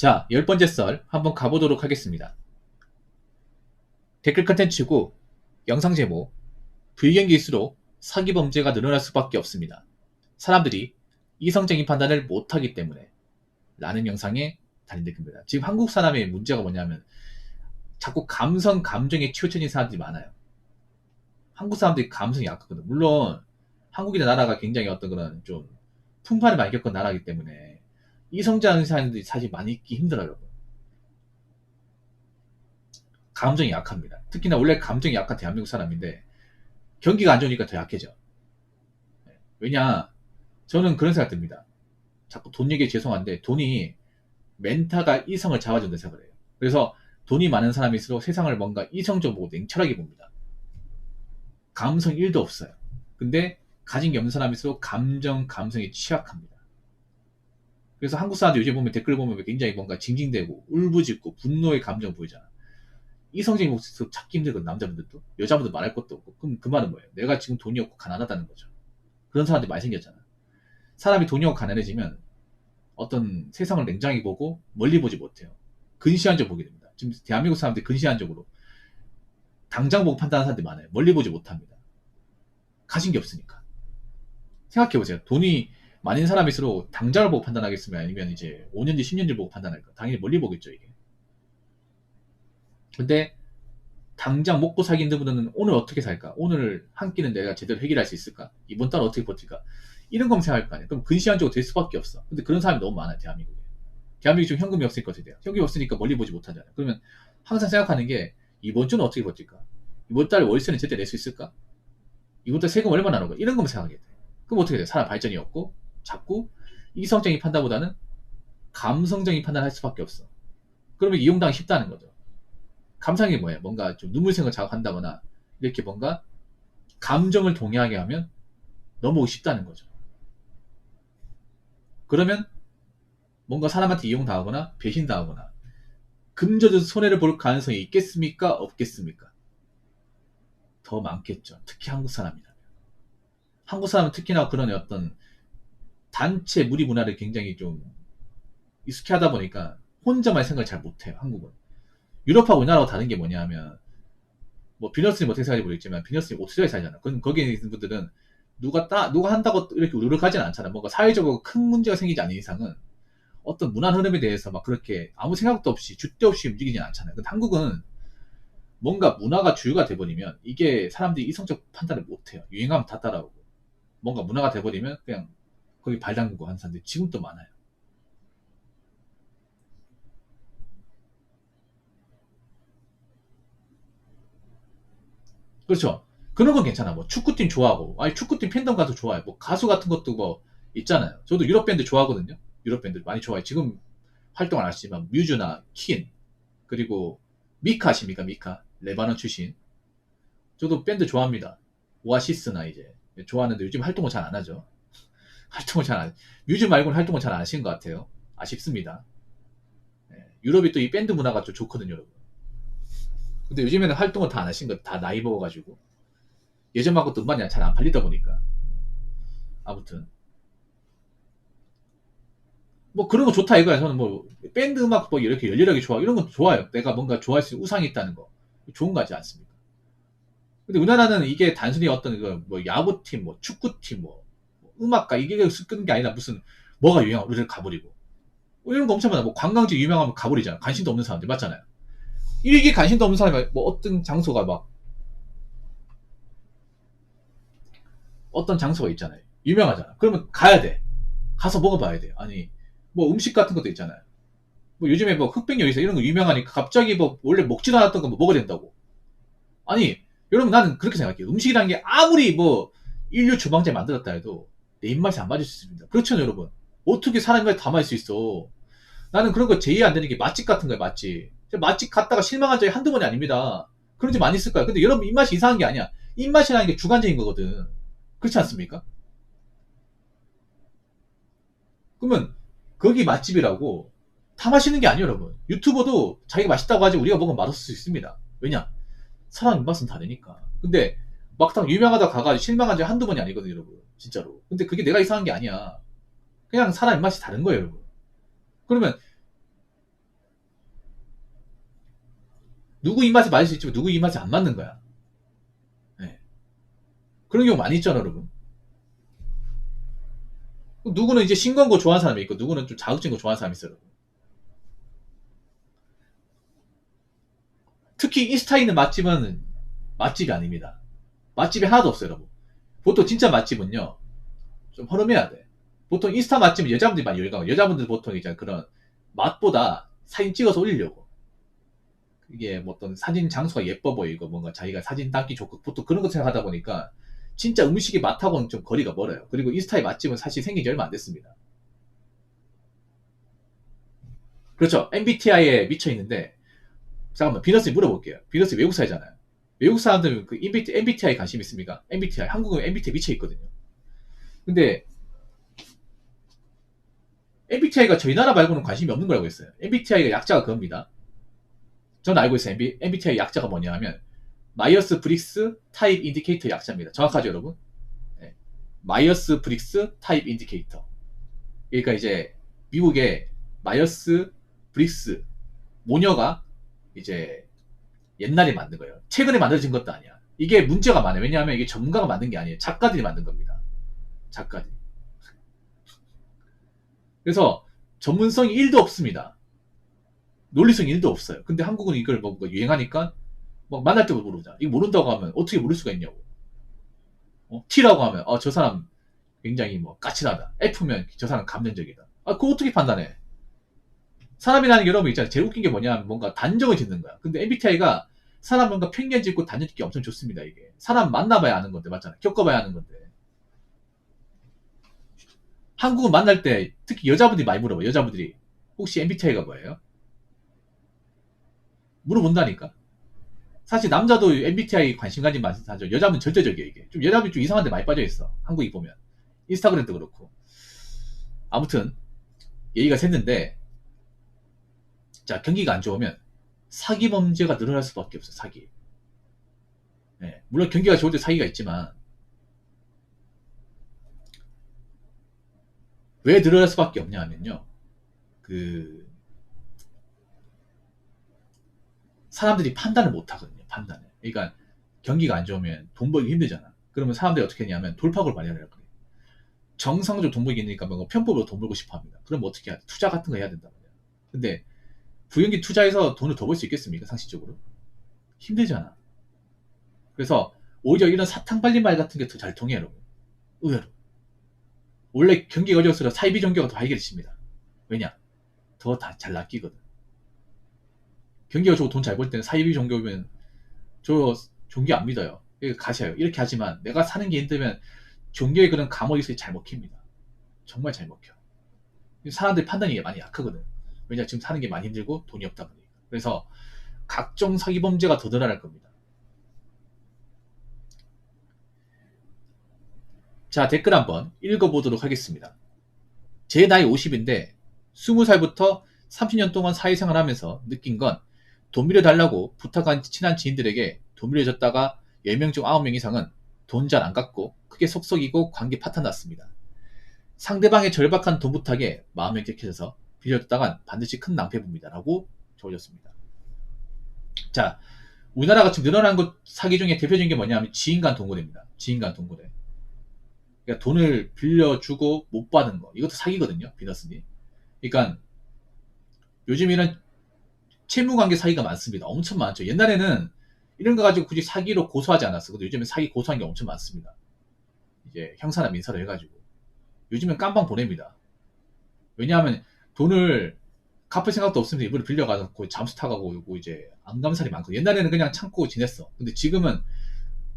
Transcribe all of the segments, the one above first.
자, 열 번째 썰 한번 가보도록 하겠습니다. 댓글 컨텐츠고 영상 제목 불경기일수록 사기 범죄가 늘어날 수밖에 없습니다. 사람들이 이성적인 판단을 못하기 때문에 라는 영상에 달린 댓글입니다. 지금 한국 사람의 문제가 뭐냐면 자꾸 감성, 감정에 치우쳐진 사람들이 많아요. 한국 사람들이 감성이 약하거든. 물론 한국이나 나라가 굉장히 어떤 그런 좀 풍파를 많이 겪은 나라이기 때문에 이성적인 사람들이 사실 많이 있기 힘들어요. 감정이 약합니다. 특히나 원래 감정이 약한 대한민국 사람인데 경기가 안 좋으니까 더 약해져. 왜냐, 저는 그런 생각 듭니다. 자꾸 돈 얘기 죄송한데 돈이 멘타가 이성을 잡아준다 생각을 해요. 그래서 돈이 많은 사람일수록 세상을 뭔가 이성적으로 보고 냉철하게 봅니다. 감성 1도 없어요. 근데 가진 게 없는 사람일수록 감정, 감성이 취약합니다. 그래서 한국 사람들 요즘 보면 댓글 보면 굉장히 뭔가 징징대고 울부짖고 분노의 감정 보이잖아. 이성적인 모습 찾기 힘들거든 남자분들도 여자분들 말할 것도 없고 그럼 그 말은 뭐예요? 내가 지금 돈이 없고 가난하다는 거죠. 그런 사람들이 많이 생겼잖아. 사람이 돈이 없고 가난해지면 어떤 세상을 냉정하게 보고 멀리 보지 못해요. 근시안적으로 보게 됩니다. 지금 대한민국 사람들이 근시안적으로 당장 보고 판단하는 사람들이 많아요. 멀리 보지 못합니다. 가진 게 없으니까. 생각해보세요. 돈이 많은 사람일수록 당장을 보고 판단하겠으면 아니면 이제 5년 뒤, 10년 뒤 보고 판단할까? 당연히 멀리 보겠죠, 이게. 근데 당장 먹고 살기 힘든 분들은 오늘 어떻게 살까? 오늘 한 끼는 내가 제대로 해결할 수 있을까? 이번 달 어떻게 버틸까? 이런 검 생각할 거 아니야. 그럼 근시안적으로 될 수밖에 없어. 근데 그런 사람이 너무 많아요, 대한민국에. 대한민국이 지금 현금이 없으니까 어떻게 돼요? 현금이 없으니까 멀리 보지 못하잖아 요. 그러면 항상 생각하는 게 이번 주는 어떻게 버틸까? 이번 달 월세는 제때 낼 수 있을까? 이번 달 세금 얼마 나오는 거야? 이런 생각하게 돼. 그럼 어떻게 돼? 사람 발전이 없고 자꾸 이성적인 판단보다는 감성적인 판단을 할 수밖에 없어. 그러면 이용당하기 쉽다는 거죠. 감상이 뭐예요? 뭔가 좀 눈물생을 자극한다거나 이렇게 뭔가 감정을 동의하게 하면 넘어오기 쉽다는 거죠. 그러면 뭔가 사람한테 이용당하거나 배신당하거나 금져도 손해를 볼 가능성이 있겠습니까? 없겠습니까? 더 많겠죠. 특히 한국 사람이라면. 한국 사람은 특히나 그런 어떤 단체 무리 문화를 굉장히 좀 익숙해 하다 보니까 혼자만 생각을 잘 못해요. 한국은. 유럽하고 우리나라하고 다른 게 뭐냐 하면 뭐 비너스님 어떻게 생각할지 모르겠지만 비너스님 오스트리아에 살잖아. 그럼 거기에 있는 분들은 누가 따 누가 한다고 이렇게 우르르가지는 않잖아. 뭔가 사회적으로 큰 문제가 생기지 않는 이상은 어떤 문화 흐름에 대해서 막 그렇게 아무 생각도 없이 줏대 없이 움직이진 않잖아요. 근데 한국은 뭔가 문화가 주류가 돼버리면 이게 사람들이 이성적 판단을 못해요. 유행하면 다 따라오고 뭔가 문화가 돼버리면 그냥 거기 발 담그고 하는 사람들이 지금도 많아요. 그렇죠. 그런 건 괜찮아. 뭐 축구팀 좋아하고, 아니 축구팀 팬덤 가도 좋아요. 뭐 가수 같은 것도 뭐 있잖아요. 저도 유럽 밴드 좋아하거든요. 유럽 밴드 많이 좋아해요. 지금 활동 안 하시지만 뮤즈나 킨 그리고 미카 아십니까? 미카 레바논 출신. 저도 밴드 좋아합니다. 오아시스나 이제 좋아하는데 요즘 활동을 잘 안 하죠. 활동을 잘 안, 뮤즈 말고는 활동을 잘 안 하시는 것 같아요. 아쉽습니다. 네, 유럽이 또 이 밴드 문화가 좀 좋거든요, 여러분. 근데 요즘에는 활동을 다 안 하신 거다 나이 먹어가지고 예전만큼 또 음반이 잘 안 팔리다 보니까 아무튼 뭐 그런 거 좋다 이거야 저는 뭐 밴드 음악 뭐 이렇게 열렬하게 좋아 이런 건 좋아요 내가 뭔가 좋아할 수 있는 우상이 있다는 거 좋은 거지 않습니까 근데 우리나라는 이게 단순히 어떤 뭐 야구팀 뭐 축구팀 뭐 음악가 이게 끄는 게 아니라 무슨 뭐가 유명하고 우리를 가버리고 뭐 이런 거 엄청 많아 뭐 관광지 유명하면 가버리잖아 관심도 없는 사람들 맞잖아요 이게 관심도 없는 사람이 뭐 어떤 장소가 막 어떤 장소가 있잖아요. 유명하잖아. 그러면 가야 돼. 가서 먹어봐야 돼. 아니 뭐 음식 같은 것도 있잖아요. 뭐 요즘에 뭐 흑백 요리사 이런 거 유명하니까 갑자기 뭐 원래 먹지도 않았던 거 뭐 먹어야 된다고. 아니 여러분 나는 그렇게 생각해요. 음식이라는 게 아무리 뭐 인류 주방제 만들었다 해도 내 입맛이 안 맞을 수 있습니다. 그렇죠 여러분. 어떻게 사람이 다 맞을 수 있어. 나는 그런 거 제의 안 되는 게 맛집 같은 거야 맛집. 맛집 갔다가 실망한 적이 한두 번이 아닙니다. 그런 집 많이 있을 거야. 근데 여러분 입맛이 이상한 게 아니야. 입맛이라는 게 주관적인 거거든. 그렇지 않습니까? 그러면 거기 맛집이라고 다 맛있는 게 아니에요, 여러분. 유튜버도 자기가 맛있다고 하지 우리가 먹으면 맛없을 수 있습니다. 왜냐? 사람 입맛은 다르니까. 근데 막상 유명하다 가가지고 실망한 적이 한두 번이 아니거든요, 여러분. 진짜로. 근데 그게 내가 이상한 게 아니야. 그냥 사람 입맛이 다른 거예요, 여러분. 그러면 누구 입맛에 맞을 수 있지만 누구 입맛에 안 맞는 거야. 네. 그런 경우 많이 있잖아, 여러분. 누구는 이제 싱거운 거 좋아하는 사람이 있고, 누구는 좀 자극적인 거 좋아하는 사람이 있어요, 여러분. 특히 인스타에 있는 맛집은 맛집이 아닙니다. 맛집이 하나도 없어요, 여러분. 보통 진짜 맛집은요, 좀 허름해야 돼. 보통 인스타 맛집은 여자분들이 많이 열광 여자분들 보통 이제 그런 맛보다 사진 찍어서 올리려고. 이게 뭐 어떤 사진 장소가 예뻐 보이고 뭔가 자기가 사진 담기 좋고 보통 그런 거 생각하다 보니까 진짜 음식의 맛하고는 좀 거리가 멀어요. 그리고 인스타의 맛집은 사실 생긴 지 얼마 안 됐습니다. 그렇죠. MBTI에 미쳐 있는데 잠깐만 비너스 물어볼게요. 비너스 외국 사잖아요. 외국 사람들은 그 MBTI 관심 있습니까? MBTI 한국은 MBTI 미쳐 있거든요. 근데 MBTI가 저희 나라 말고는 관심이 없는 거라고 했어요. MBTI가 약자가 그겁니다. 저는 알고 있어요. MBTI 약자가 뭐냐 하면 마이어스 브릭스 타입 인디케이터 약자입니다. 정확하죠, 여러분? 네. 마이어스 브릭스 타입 인디케이터. 그러니까 이제 미국의 마이어스 브릭스 모녀가 이제 옛날에 만든 거예요. 최근에 만들어진 것도 아니야. 이게 문제가 많아요. 왜냐하면 이게 전문가가 만든 게 아니에요. 작가들이 만든 겁니다. 작가들. 그래서 전문성이 1도 없습니다. 논리성이 1도 없어요. 근데 한국은 이걸 뭐 유행하니까 막 만날 때도 모르자. 이거 모른다고 하면 어떻게 모를 수가 있냐고. 어? T라고 하면 어, 저 사람 굉장히 뭐 까칠하다. F면 저 사람 감정적이다. 아, 그거 어떻게 판단해? 사람이라는 게 여러분 있잖아요. 제일 웃긴 게 뭐냐면 뭔가 단정을 짓는 거야. 근데 MBTI가 사람 뭔가 편견 짓고 단정 짓기 엄청 좋습니다. 이게 사람 만나봐야 아는 건데 맞잖아. 겪어봐야 아는 건데. 한국은 만날 때 특히 여자분들이 많이 물어봐요. 여자분들이 혹시 MBTI가 뭐예요? 물어본다니까. 사실 남자도 MBTI 관심 가진 많죠. 여자분 절대적이에요 이게. 좀 여자분 좀 이상한 데 많이 빠져 있어. 한국이 보면 인스타그램도 그렇고. 아무튼 얘기가 샜는데 자 경기가 안 좋으면 사기 범죄가 늘어날 수밖에 없어요. 사기. 네, 물론 경기가 좋을 때 사기가 있지만 왜 늘어날 수밖에 없냐 하면요. 그 사람들이 판단을 못 하거든요. 판단을. 그러니까 경기가 안 좋으면 돈 벌기 힘들잖아. 그러면 사람들이 어떻게 하냐면 돌파구를 마련해요. 그래. 정상적으로 돈 벌기 힘드니까 뭔가 편법으로 돈 벌고 싶어 합니다. 그럼 어떻게 해야 돼? 투자 같은 거 해야 말이야. 근데 부연기 투자해서 돈을 더 벌 수 있겠습니까? 상식적으로. 힘들잖아. 그래서 오히려 이런 사탕 발린 말 같은 게 더 잘 통해요, 여러분. 의외로. 원래 경기가 어려울수록 사이비 종교가 더 활기를 니다 왜냐? 더다잘 낚이거든. 경기가 좋고 돈 잘 벌 때는 사이비 종교면 저 종교 안 믿어요. 가셔요. 이렇게 하지만 내가 사는 게 힘들면 종교의 그런 감옥에서 잘 먹힙니다. 정말 잘 먹혀. 사람들 판단이 많이 약하거든. 왜냐 지금 사는 게 많이 힘들고 돈이 없다 보니까. 그래서 각종 사기 범죄가 더 늘어날 겁니다. 자, 댓글 한번 읽어보도록 하겠습니다. 제 나이 50인데 20살부터 30년 동안 사회생활 하면서 느낀 건 돈 빌려달라고 부탁한 친한 지인들에게 돈 빌려줬다가 10명 중 9명 이상은 돈 잘 안 갚고 크게 속속이고 관계 파탄 났습니다. 상대방의 절박한 돈 부탁에 마음이 격해져서 빌려줬다간 반드시 큰 낭패 봅니다. 라고 적어줬습니다. 자, 우리나라가 지금 늘어난 것 사기 중에 대표적인 게 뭐냐면 지인 간 동거래입니다. 지인 간 동거래. 그러니까 돈을 빌려주고 못 받은 거. 이것도 사기거든요. 비너스니. 그러니까 요즘 이런 채무관계 사기가 많습니다. 엄청 많죠. 옛날에는 이런 거 가지고 굳이 사기로 고소하지 않았어. 근데 요즘엔 사기 고소한 게 엄청 많습니다. 이제 형사나 민사로 해가지고. 요즘엔 깜방 보냅니다. 왜냐하면 돈을 갚을 생각도 없으면 일부러 빌려가서 잠수 타가고 이제 안 감살이 많고 옛날에는 그냥 참고 지냈어. 근데 지금은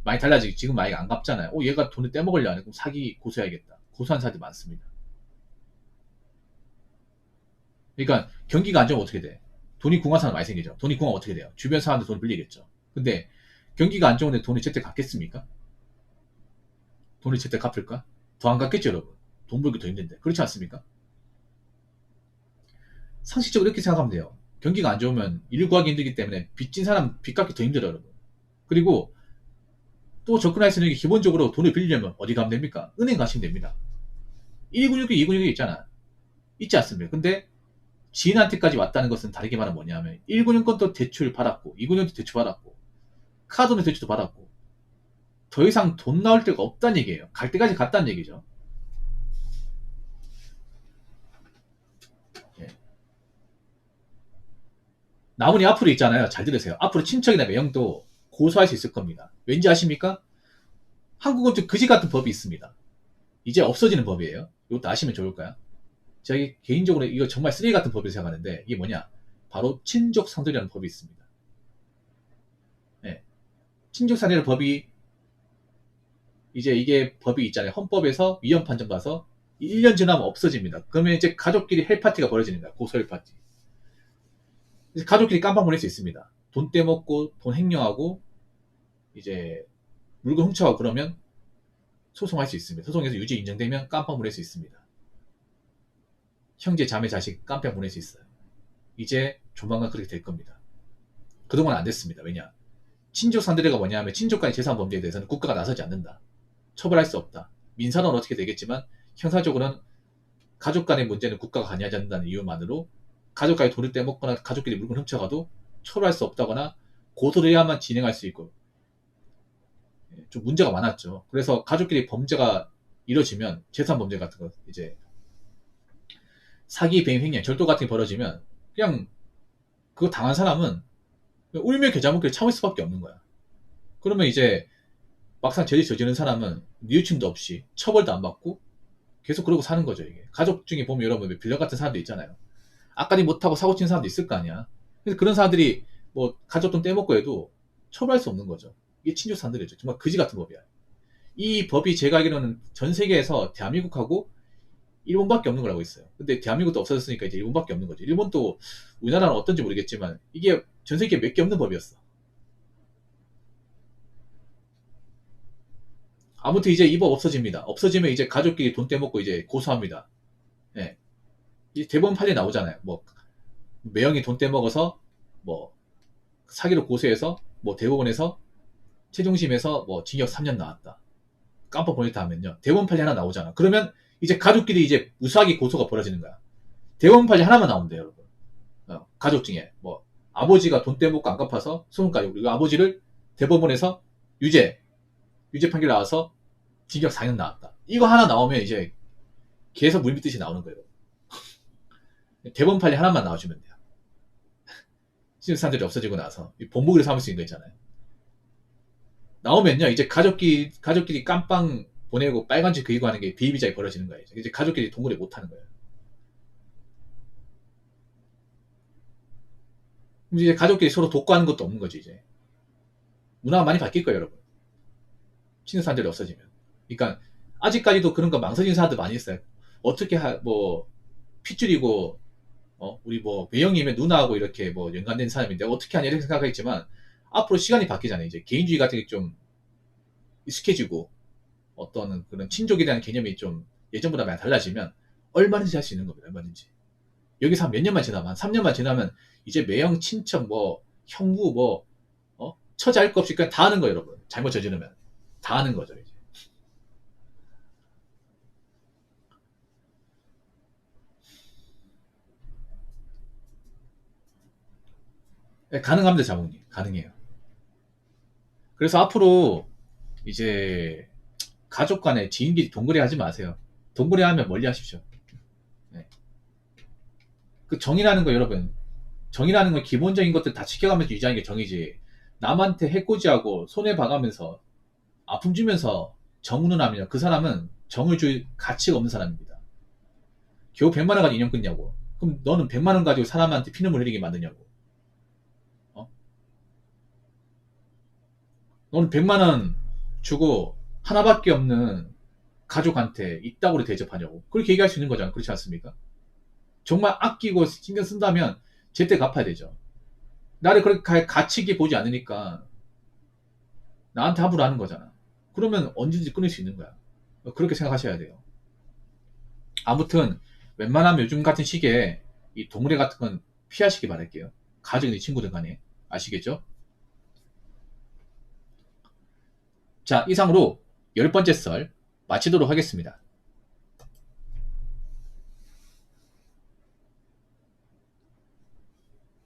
많이 달라지고 지금 많이 안 갚잖아요. 어, 얘가 돈을 떼먹으려 하네. 그럼 사기 고소해야겠다. 고소한 사람들이 많습니다. 그러니까 경기가 안 좋으면 어떻게 돼? 돈이 궁한 사람 많이 생기죠. 돈이 궁하면 어떻게 돼요? 주변 사람들 돈을 빌리겠죠. 근데 경기가 안 좋은데 돈을 제때 갚겠습니까? 돈을 제때 갚을까? 더 안 갚겠죠, 여러분. 돈 벌기 더 힘든데. 그렇지 않습니까? 상식적으로 이렇게 생각하면 돼요. 경기가 안 좋으면 일 구하기 힘들기 때문에 빚진 사람 빚 갚기 더 힘들어요, 여러분. 그리고 또 접근할 수 있는 게 기본적으로 돈을 빌리려면 어디 가면 됩니까? 은행 가시면 됩니다. 1 9 6이 2 9 6이 있잖아. 있지 않습니까? 근데 지인한테까지 왔다는 것은 다르게 말하면 뭐냐면 1군연권도 대출 받았고 2군연도 대출 받았고 카드는 대출도 받았고 더 이상 돈 나올 데가 없다는 얘기예요. 갈 때까지 갔다는 얘기죠. 나문이 앞으로 있잖아요. 잘 들으세요. 앞으로 친척이나 매형도 고소할 수 있을 겁니다. 왠지 아십니까? 한국은 좀 그지 같은 법이 있습니다. 이제 없어지는 법이에요. 이것도 아시면 좋을까요? 제가 개인적으로 이거 정말 쓰레기 같은 법이라고 생각하는데 이게 뭐냐? 바로 친족 상속이라는 법이 있습니다. 네. 친족 상속이라는 법이 이제 이게 법이 있잖아요. 헌법에서 위헌 판정 봐서 1년 지나면 없어집니다. 그러면 이제 가족끼리 헬파티가 벌어지는 거야. 고소 헬파티. 가족끼리 깜빵 보낼 수 있습니다. 돈 떼먹고 돈 횡령하고 이제 물건 훔쳐가고 그러면 소송할 수 있습니다. 소송에서 유죄 인정되면 깜빵 보낼 수 있습니다. 형제, 자매, 자식 깜빵 보낼 수 있어요. 이제 조만간 그렇게 될 겁니다. 그동안 안 됐습니다. 왜냐? 친족 상대가 뭐냐면 친족 간의 재산 범죄에 대해서는 국가가 나서지 않는다. 처벌할 수 없다. 민사는 어떻게 되겠지만 형사적으로는 가족 간의 문제는 국가가 관여하지 않는다는 이유만으로 가족 간에 돈을 떼먹거나 가족끼리 물건 훔쳐가도 처벌할 수 없다거나 고소를 해야만 진행할 수 있고 예, 좀 문제가 많았죠. 그래서 가족끼리 범죄가 이뤄지면 재산 범죄 같은 거 이제 사기, 배임, 횡령, 절도 같은 게 벌어지면 그냥 그거 당한 사람은 울며 겨자 먹기를 참을 수밖에 없는 거야. 그러면 이제 막상 죄를 저지른 사람은 뉘우침도 없이 처벌도 안 받고 계속 그러고 사는 거죠 이게. 가족 중에 보면 여러분 빌려 같은 사람도 있잖아요. 아까리 못하고 사고 친 사람도 있을 거 아니야. 그래서 그런 사람들이 뭐 가족 돈 떼먹고 해도 처벌할 수 없는 거죠. 이게 친족 산들이죠. 정말 그지 같은 법이야. 이 법이 제가 알기로는 전 세계에서 대한민국하고 일본밖에 없는 걸 알고 있어요. 근데 대한민국도 없어졌으니까 이제 일본밖에 없는 거죠. 일본도 우리나라는 어떤지 모르겠지만 이게 전 세계에 몇 개 없는 법이었어. 아무튼 이제 이 법 없어집니다. 없어지면 이제 가족끼리 돈 떼먹고 이제 고소합니다. 대법원 판례 나오잖아요. 뭐 매형이 돈 떼먹어서 뭐 사기로 고소해서 뭐 대법원에서 최종심에서 뭐 징역 3년 나왔다. 깜빡 보냈다 하면요. 대법원 판례 하나 나오잖아. 그러면 이제 가족끼리 이제 무수하게 고소가 벌어지는 거야. 대법원 판례 하나만 나온대요, 여러분. 어, 가족 중에 뭐 아버지가 돈 떼먹고 안 갚아서 소송까지 그리고 아버지를 대법원에서 유죄 유죄 판결 나와서 징역 4년 나왔다. 이거 하나 나오면 이제 계속 물밑듯이 나오는 거예요. 대법원 판례 하나만 나와주면 돼요. 신입사람들이 없어지고 나서 본보기를 삼을 수 있는 거 있잖아요. 나오면요, 이제 가족끼리, 가족끼리 깜빵 보내고 빨간지 그이고 하는 게 비비자에 벌어지는 거예요. 이제 가족끼리 동물에 못 하는 거예요. 이제 가족끼리 서로 독과하는 것도 없는 거지, 이제. 문화가 많이 바뀔 거예요, 여러분. 신입사람들이 없어지면. 그러니까, 아직까지도 그런 거 망설이는 사람들 많이 있어요. 어떻게, 하, 뭐, 핏줄이고, 어, 우리 뭐, 외형이면 누나하고 이렇게 뭐, 연관된 사람인데, 어떻게 하냐, 이렇게 생각하겠지만, 앞으로 시간이 바뀌잖아요. 이제 개인주의 같은 게 좀 익숙해지고 어떤 그런 친족에 대한 개념이 좀 예전보다 많이 달라지면 얼마든지 할 수 있는 겁니다. 얼마든지. 여기서 한 몇 년만 지나면, 한 3년만 지나면 이제 매형, 친척, 뭐, 형부, 뭐, 어? 처자 할거 없이 그냥 다 하는 거예요, 여러분. 잘못 저지르면. 다 하는 거죠, 이제. 가능합니다, 자몽님. 가능해요. 그래서 앞으로 이제 가족 간에 지인끼리 동거래 하지 마세요. 동거래 하면 멀리 하십시오. 네. 그 정이라는 거 여러분 정이라는 건 기본적인 것들 다 지켜가면서 유지하는 게 정이지. 남한테 해코지하고 손해 봐가면서 아픔 주면서 정운을 하면 그 사람은 정을 줄 가치가 없는 사람입니다. 겨우 100만 원 가지고 인연 끊냐고. 그럼 너는 100만 원 가지고 사람한테 피눈물 흘리게 만드냐고. 너는 100만 원 주고 하나밖에 없는 가족한테 이따구로 대접하냐고. 그렇게 얘기할 수 있는 거잖아. 그렇지 않습니까? 정말 아끼고 신경 쓴다면 제때 갚아야 되죠. 나를 그렇게 가치 있게 보지 않으니까 나한테 함부로 하는 거잖아. 그러면 언제든지 끊을 수 있는 거야. 그렇게 생각하셔야 돼요. 아무튼 웬만하면 요즘 같은 시기에 이 동물애 같은 건 피하시기 바랄게요. 가족이나 친구들 간에. 아시겠죠? 자, 이상으로 열 번째 썰 마치도록 하겠습니다.